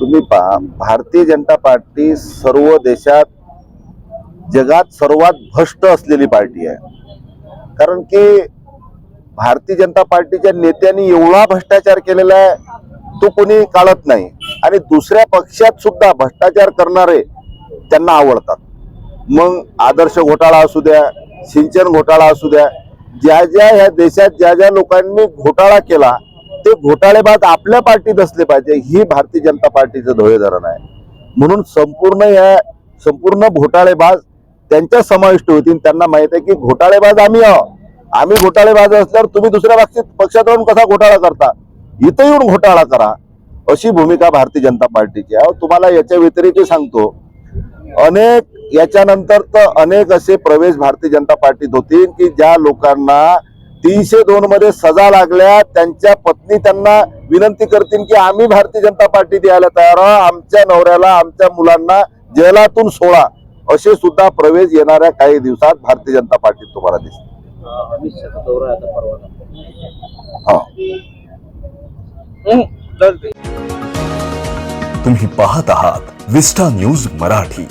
तुम्ही पहा भारतीय जनता पार्टी सर्व देशात जगात सर्वात भ्रष्ट असलेली पार्टी आहे. कारण की भारतीय जनता पार्टीच्या नेत्यांनी एवढा भ्रष्टाचार केलेला आहे तो कोणी काढत नाही. आणि दुसऱ्या पक्षात सुद्धा भ्रष्टाचार करणारे त्यांना आवडतात. मग आदर्श घोटाळा असू द्या सिंचन घोटाळा असू द्या ज्या ज्या ह्या देशात ज्या ज्या लोकांनी घोटाळा केला ते घोटाळेबाज आपल्या पार्टीत असले पाहिजे. ही भारतीय जनता पार्टीचं ध्येय धरण आहे. म्हणून संपूर्ण या संपूर्ण घोटाळेबाज त्यांच्या समाविष्ट होतील. त्यांना माहीत आहे की घोटाळेबाज आम्ही आहोत. आम्ही घोटाळेबाज असल्यावर तुम्ही दुसऱ्या बाबतीत पक्षात राहून कसा घोटाळा करता? इथं येऊन घोटाळा करा. अशी भूमिका भारतीय जनता पार्टीची आहे. तुम्हाला याच्या व्यतिरिक्त सांगतो अनेक याच्यानंतर तर अनेक असे प्रवेश भारतीय जनता पार्टीत होतील की ज्या लोकांना तीनशे दोन मध्ये सजा लागल्या. त्यांच्या पत्नी त्यांना विनंती करतील की आम्ही भारतीय जनता पार्टी द्यायला तयार आहोत. आमच्या नवऱ्याला आमच्या मुलांना जेलातून सोळा असे सुद्धा प्रवेश येणाऱ्या काही दिवसात भारतीय जनता पार्टीत तुम्हाला दिसतील अमित दौरा हा. तुम्ही पाहत आहात विस्टा न्यूज मराठी.